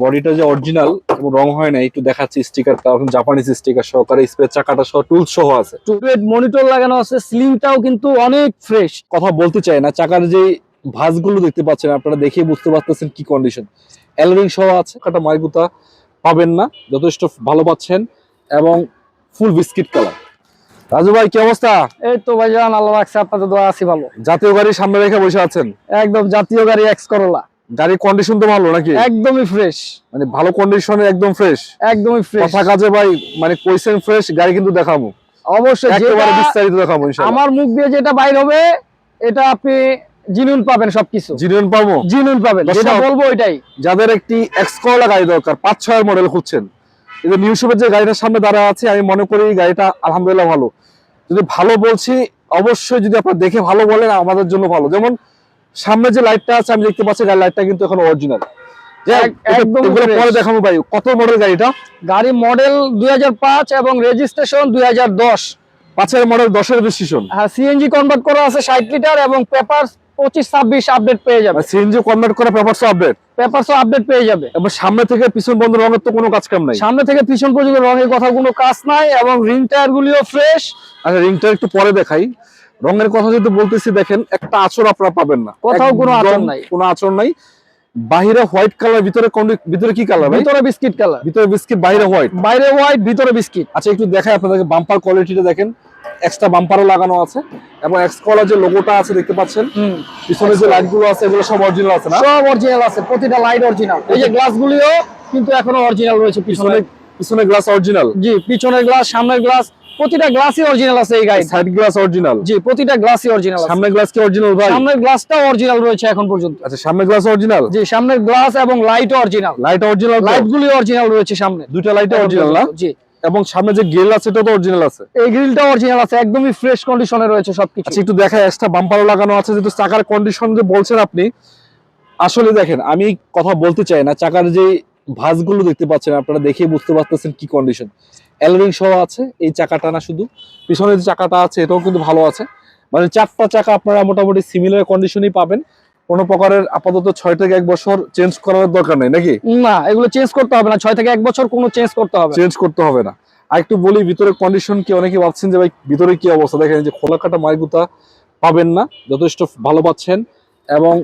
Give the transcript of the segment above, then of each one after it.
বডিটা যে অরিজিনাল এবং রং হয় না একটু দেখাচ্ছি স্টিকারটা এখন জাপানিজ স্টিকার সহকারে স্প্রে চাকাটা সহ টুলস সহ আছে। টুয়েট মনিটর লাগানো আছে স্লিংটাও কিন্তু অনেক ফ্রেশ কথা বলতে চাই না চাকার যে ভাঁজগুলো দেখতে পাচ্ছেন আপনারা দেখে বুঝতে পারতেছেন কি কন্ডিশন এলোরিং সহ আছে কাটা মাইগুতা পাবেন না যথেষ্ট ভালো পাচ্ছেন এবং ফুল বিস্কিট কালার রাজু ভাই কি অবস্থা? এই তো ভাইজান আল্লাহ রাখছে আপনাদের দোয়া আছি ভালো। জাতীয় গাড়ি সামনে রেখে বসে আছেন। একদম জাতীয় গাড়ি এক্স করলা গাড়ির কন্ডিশন তো ভালো নাকি? একদমই ফ্রেশ মানে ভালো কন্ডিশনে একদম ফ্রেশ একদমই ফ্রেশ কথা কাজে ভাই মানে কইছেন ফ্রেশ গাড়ি কিন্তু দেখাবো। অবশ্যই একেবারে বিস্তারিত দেখাবো ইনশাআল্লাহ। আমার মুখ দিয়ে যেটা বাইর হবে এটা আপনি জিনুন পাবেন সবকিছু। জিনিয়ন পাবো? জিনুন পাবেন যেটা বলব ওইটাই। যাদের একটি এক্স করলা গাড়ি দরকার পাঁচ ছয়ের মডেল খুঁজছেন। এই যে নিউ শপের যে গাড়িটার সামনে দাঁড়া আছে আমি মনে করি এই গাড়িটা আলহামদুলিল্লাহ ভালো। যদি ভালো বলছি অবশ্যই যদি আপনারা দেখে ভালো বলেন আমাদের জন্য ভালো। যেমন সামনে যে লাইটটা আছে আমি দেখতে পাচ্ছি গাড়ির লাইটটা কিন্তু এখন অরিজিনাল একদম পরে দেখাবো ভাই কত মডেল গাড়িটা? গাড়ি মডেল দুই হাজার পাঁচ এবং রেজিস্ট্রেশন দুই পাঁচের মডেল দশের রেজিস্ট্রেশন হ্যাঁ সিএনজি কনভার্ট করা আছে ষাট লিটার এবং পেপার পঁচিশ ছাব্বিশ আপডেট পেয়ে যাবে। সিএনজি কনভার্ট করা পেপারস আপডেট পেপারসও আপডেট পেয়ে যাবে। এবং সামনে থেকে পিছন বন্ধ রঙের তো কোনো কাজ কাম নাই। সামনে থেকে পিছন পর্যন্ত রঙের কথা কোনো কাজ নাই এবং রিং টায়ার গুলিও ফ্রেশ আচ্ছা রিং টায়ার একটু পরে দেখাই। রঙের কথা যদি বলতেছি দেখেন একটা আচর আপনারা পাবেন না। কোথাও কোনো আঁচড় নাই। কোনো আচর নাই। বাইরে হোয়াইট কালার ভিতরে ভিতরে কি কালার ভিতরে বিস্কিট কালার। ভিতরে বিস্কিট বাইরে হোয়াইট। বাইরে হোয়াইট ভিতরে বিস্কিট। আচ্ছা একটু দেখাই আপনাদেরকে বাম্পার কোয়ালিটিটা দেখেন। এক্সট্রা বাম্পারও লাগানো আছে এবং এক্স কলার যে লোগোটা আছে দেখতে পাচ্ছেন? পিছনে যে লাইটগুলো আছে এগুলো সব অরিজিনাল আছে না? সব অরিজিনাল আছে প্রতিটা লাইট অরিজিনাল এই যে গ্লাস গুলিও কিন্তু এখনও অরিজিনাল রয়েছে পিছনে পিছনে পিছনে গ্লাস অরিজিনাল জি পিছনের গ্লাস সামনের গ্লাস প্রতিটা গ্লাসই অরিজিনাল আছে এই গাড়ি সাইড গ্লাস অরিজিনাল জি প্রতিটা গ্লাসই অরিজিনাল আছে। সামনে গ্লাস কি অরিজিনাল ভাই? সামনের গ্লাসটাও অরিজিনাল রয়েছে এখন পর্যন্ত। আচ্ছা সামনে গ্লাস অরিজিনাল জি সামনের গ্লাস এবং light original light original light গুলি অরিজিনাল রয়েছে সামনে। দুইটা লাইট অরিজিনাল না? জি। এবং সামনে যে গ্রিল আছে এটা তো অরিজিনাল আছে? এই গ্রিলটা অরিজিনাল আছে একদমই ফ্রেশ কন্ডিশনে রয়েছে সবকিছু। আচ্ছা একটু দেখায় এক্সট্রা বাম্পারও লাগানো আছে যেহেতু চাকার কন্ডিশন যে বলছেন আপনি। আসলে দেখেন আমি কথা বলতে চাই না চাকার যে ভাঁজগুলো দেখতে পাচ্ছেন আপনারা দেখে বুঝতে পারতেছেন কি কন্ডিশন এলোরিং সহ আছে এই চাকাটা না শুধু। পিছনে যে চাকাটা আছে এটাও কিন্তু ভালো আছে। মানে চারটা চাকা আপনারা মোটামুটি সিমিলার কন্ডিশনই পাবেন। কোনো প্রকারের আপাতত ছয় থেকে এক বছর চেঞ্জ করার দরকার নেই নাকি? না এগুলো চেঞ্জ করতে হবে না। ছয় থেকে এক বছর কোনো চেঞ্জ করতে হবে চেঞ্জ করতে হবে না। আর একটু বলি ভিতরে কন্ডিশন কি? অনেকে ভাবছেন যে ভাই ভিতরে কি অবস্থা? দেখেন যে খোলা কাটা মাইগুতা পাবেন না যথেষ্ট ভালো পাচ্ছেন এবং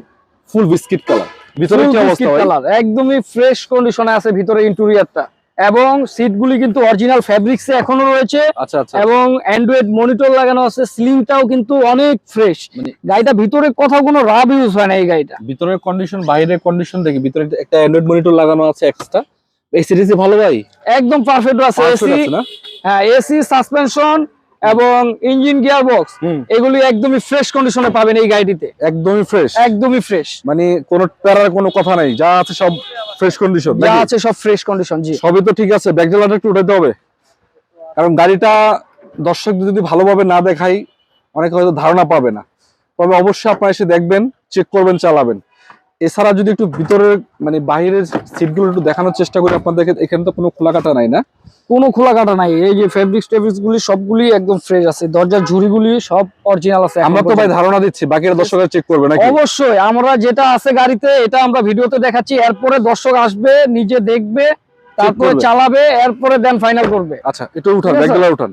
ফুল বিস্কিট কালার ভিতরে কি অবস্থা biscuit একদমই ফ্রেশ কন্ডিশনে আছে ভিতরে ইন্টেরিয়রটা এবং সিটগুলি কিন্তু অরিজিনাল ফ্যাব্রিক্সে এখনও রয়েছে। আচ্ছা আচ্ছা। এবং অ্যান্ড্রয়েড মনিটর লাগানো আছে স্লিংটাও কিন্তু অনেক ফ্রেশ মানে- গাড়িটা ভিতরে কোথাও কোনো রাব ইউজ হয় না এই গাড়িটা। ভিতরের কন্ডিশন বাইরের কন্ডিশন দেখি ভিতরে একটা- অ্যান্ড্রয়েড মনিটর লাগানো আছে এক্সট্রা এসিডিসি ভালো ভাই? একদম পারফেক্ট আছে এসি হ্যাঁ এসি সাসপেনশন এবং ইঞ্জিন গিয়ার বক্স এগুলি একদমই ফ্রেশ কন্ডিশনে পাবেন এই গাড়িটিতে। একদমই ফ্রেশ একদমই ফ্রেশ মানে কোনো প্যারার কোনো কথা নাই যা আছে সব ফ্রেশ কন্ডিশন যা আছে সব ফ্রেশ কন্ডিশন জি। সবই তো ঠিক আছে ব্যাকডেলাটা একটু উঠাতে হবে। কারণ গাড়িটা দর্শকদের যদি ভালোভাবে না দেখাই অনেকে হয়তো ধারণা পাবে না। তবে অবশ্যই আপনারা এসে দেখবেন চেক করবেন চালাবেন। এছাড়া যদি একটু ভিতরের মানে বাইরের সিটগুলো একটু দেখানোর চেষ্টা করি আপনাদেরকে এখানে তো কোনো খোলা কাটা নাই না? কোনো খোলা কাটা নাই এই যে ফেব্রিক্স টেব্রিক্স গুলি সবগুলি একদম ফ্রেশ আছে দরজার ঝুড়িগুলি সব অরিজিনাল আছে আমরা তো ভাই ধারণা দিচ্ছি বাকিরা দর্শকরা চেক করবে নাকি? অবশ্যই আমরা যেটা আছে গাড়িতে এটা আমরা ভিডিওতে দেখাচ্ছি এরপরে দর্শক আসবে নিজে দেখবে তারপরে চালাবে এরপরে দেন ফাইনাল করবে। আচ্ছা এটা উঠান। ব্যাকডেলা উঠান।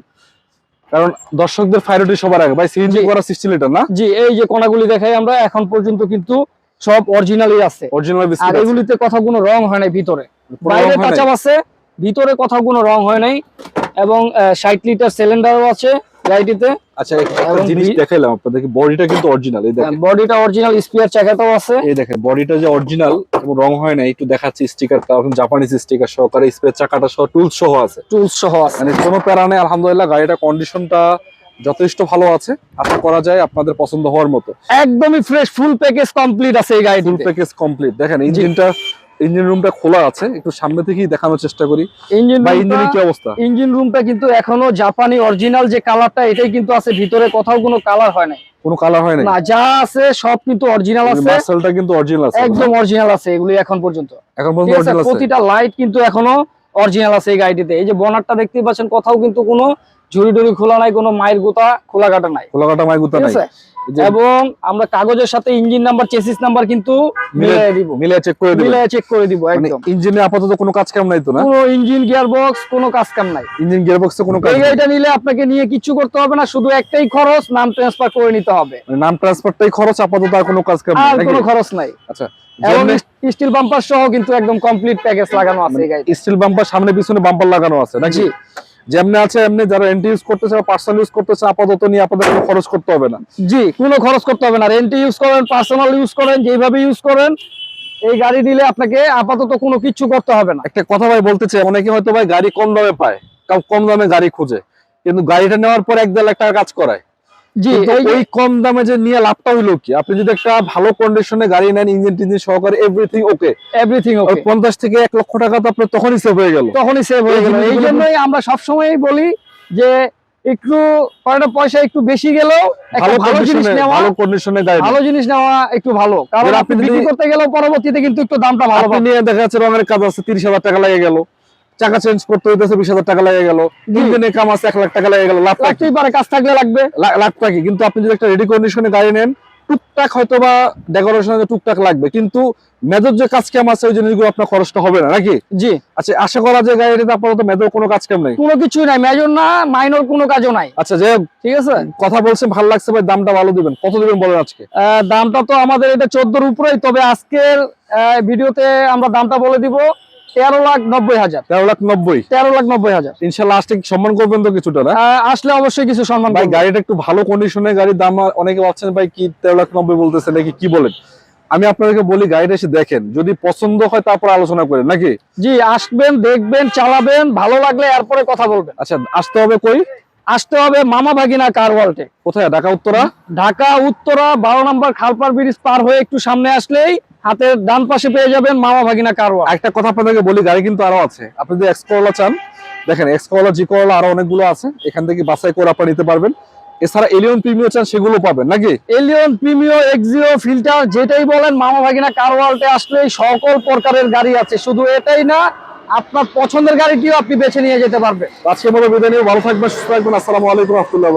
কারণ দর্শকদের ফাইরটি সবার আগে। ভাই সিএনজি করা সিক্সটি লিটার না? জি এই যে কোনাগুলি দেখাই আমরা এখন পর্যন্ত কিন্তু সব অরিজিনালই আছে। অরিজিনাল আর এগুলিতে কোথাও কোনো রং হয় নাই ভিতরে। বাইরে? কাঁচাপ আছে ভিতরে কোথাও কোনো রং হয় নাই এবং ষাট লিটার সিলিন্ডারও আছে গাড়িটিতে আচ্ছা একটা জিনিস দেখাইলাম আপনাদেরকে বডিটা কিন্তু অরিজিনাল এই দেখেন। বডিটা অরিজিনাল স্পিয়ার চাকাটাও আছে। এই দেখেন বডিটা যে অরিজিনাল এবং রং হয় না একটু দেখাচ্ছি স্টিকারটা এখন জাপানিজ স্টিকার সহকারে স্প্রে চাকাটা সহ টুলস সহ আছে। টুলস সহ আছে। মানে কোনো প্যারা নেই আলহামদুলিল্লাহ গাড়িটা কন্ডিশনটা যথেষ্ট ভালো আছে। আশা করা যায় আপনাদের পছন্দ হওয়ার মতো। একদমই ফ্রেশ ফুল প্যাকেজ কমপ্লিট আছে এই ফুল প্যাকেজ কমপ্লিট দেখেন ইঞ্জিনটা ইঞ্জিন রুমটা খোলা আছে। একটু সামনে থেকেই দেখানোর চেষ্টা করি। ইঞ্জিন বা ইঞ্জিনের কি অবস্থা? ইঞ্জিন রুমটা কিন্তু এখনও জাপানি অরিজিনাল যে কালারটা এটাই কিন্তু আছে। ভিতরে কোথাও কোনো কালার হয় নাই। কোনো কালার হয় না যা আছে সব কিন্তু অরিজিনাল আছে। মার্সেলটা কিন্তু অরিজিনাল আছে। একদম অরিজিনাল আছে এগুলি এখন পর্যন্ত। এখন পর্যন্ত অরিজিনাল আছে প্রতিটা লাইট কিন্তু এখনও অরিজিনাল আছে এই গাড়িটিতে। এই যে বনারটা দেখতেই পাচ্ছেন কোথাও কিন্তু কোনো ঝুড়ি টুড়ি খোলা নাই কোনো মায়ের গোতা খোলা কাটা নাই। খোলা কাটা মাইগুতা ঠিক নাই? এবং আমরা কাগজের সাথে ইঞ্জিন নাম্বার চেসিস নাম্বার কিন্তু মিলে- মিলাই দিব। মিলে চেক করে দিবেন? মিলাই চেক করে দিব মানে একদম। ইঞ্জিনে আপাতত কোনো কাজ কাম নাই তো না? কোনো ইঞ্জিন গিয়ার বক্স কোনো কাজ কাম নাই। ইঞ্জিন গিয়ারবক্সে কোনো কাজ এই গাড়িটা নিলে আপনাকে নিয়ে কিছু করতে হবে না শুধু একটাই খরচ নাম ট্রান্সফার করে নিতে হবে। মানে নাম ট্রান্সফারটাই খরচ আপাতত আর কোনো কাজ কাম নাই আর কোনো খরচ নাই। আচ্ছা স্টিল বাম্পার সহ কিন্তু একদম কমপ্লিট প্যাকেজ লাগানো আছে এই স্টিল বাম্পার সামনে পিছনে বাম্পার লাগানো আছে নাকি। যেমনি আছে এমনি যারা এন্ট্রি ইউজ করতেছে বা পার্সোনাল ইউজ করতেছে আপাতত নিয়ে আপনাদের কোনো খরচ করতে হবে না। জি কোনো খরচ করতে হবে না। এন্ট্রি ইউজ করেন পার্সোনাল ইউজ করেন যেভাবে ইউজ করেন এই গাড়ি নিলে আপনাকে আপাতত কোনো কিছু করতে হবে না। একটা কথা ভাই বলতে চাই অনেকে হয়তো ভাই গাড়ি কম দামে পায় কম দামে গাড়ি খুঁজে। কিন্তু গাড়িটা নেওয়ার পর এক দেড় লাখ টাকা কাজ করায়। জি এই কম দামে যে নিয়ে লাভটা হইল কি? আপনি যদি একটা ভালো কন্ডিশনে গাড়ি নেন ইঞ্জিন টিঞ্জিন সহকারে এভরিথিং ওকে এভরিথিং ওকে পঞ্চাশ থেকে এক লক্ষ টাকা তো আপনার তখনই সেভ হয়ে গেল। তখনই সেভ হয়ে গেল। এই জন্যই আমরা বলি যে একটু পয়সা একটু বেশি গেলেও ভালো জিনিস নেওয়া ভালো কন্ডিশনে গাড়ি ভালো জিনিস নেওয়া একটু ভালো। কারণ আপনি বিক্রি করতে গেলেও পরবর্তীতে কিন্তু একটু দামটা ভালো আপনি নিয়ে দেখা যাচ্ছে রঙের কাজ আছে তিরিশ হাজার টাকা লেগে গেল। চাকা চেঞ্জ করতে হইতেছে বিশ হাজার টাকা লেগে গেল। ইঞ্জিনের কাম আছে এক লাখ টাকা লেগে গেল লাভ লাগতেই পারে কাজ থাকলে লাগবে। লাখ টাকা কিন্তু আপনি যদি একটা রেডি কন্ডিশনে গাড়ি নেন টুকটাক হয়তো বা ডেকোরেশনে টুকটাক লাগবে। কিন্তু মেজর যে কাজ কাম আছে ওই জিনিসগুলো আপনার খরচটা হবে না নাকি? জি। আচ্ছা আশা করা যে গাড়িটাতে আপাতত মেজর কোনো কাজ কাম নেই? কোনো কিছুই নাই। মেজর না মাইনর কোনো কাজও নাই। আচ্ছা যে ঠিক আছে? কথা বলছেন ভালো লাগছে ভাই দামটা ভালো দিবেন। কত দিবেন বলেন আজকে? দামটা তো আমাদের এটা চোদ্দোর উপরেই তবে আজকের ভিডিওতে আমরা দামটা বলে দিব। তেরো লাখ নব্বই হাজার। তেরো লাখ নব্বই? তেরো লাখ নব্বই হাজার। ইনশাল্লাহ আসতে সম্মান করবেন তো কিছুটা না? আসলে অবশ্যই কিছু সম্মান ভাই গাড়িটা একটু ভালো কন্ডিশনে গাড়ির দাম অনেকে ভাবছেন ভাই কি তেরো লাখ নব্বই বলতেছে নাকি কি বলেন? আমি আপনাদেরকে বলি গাড়িটা এসে দেখেন যদি পছন্দ হয় তারপর আলোচনা করেন নাকি? জি আসবেন দেখবেন চালাবেন ভালো লাগলে এরপরে কথা বলবেন। আচ্ছা আসতে হবে কই? আসতে হবে মামা ভাগিনা কার ওয়ার্ল্ডে কোথায়? ঢাকা উত্তরা? ঢাকা উত্তরা বারো নম্বর খালপার ব্রিজ পার হয়ে একটু সামনে আসলেই হাতের ডান পাশে পেয়ে যাবেন মামা ভাগিনা কার ওয়ার্ল্ড একটা কথা আপনাদেরকে বলি গাড়ি কিন্তু আরও আছে। আপনি যদি এক্স করলা চান দেখেন এক্স করলা জি করলা আরও অনেকগুলো আছে। এখান থেকে বাছাই করে আপনারা নিতে পারবেন। এছাড়া এলিয়ন প্রিমিয়ার চান সেগুলো পাবেন নাকি? এলিয়ন প্রিমিও এক্সিও ফিল্টার যেটাই বলেন মামা ভাগিনা কার ওয়ার্ল্ডে আসলেই সকল প্রকারের গাড়ি আছে। শুধু এটাই না আপনার পছন্দের গাড়িটিও আপনি বেছে নিয়ে যেতে পারবেন। আজকের মতো বিদায় নিয়ে ভালো থাকবেন, সুস্থ থাকবেন। আসসালামু আলাইকুম রহমতুল্লাহ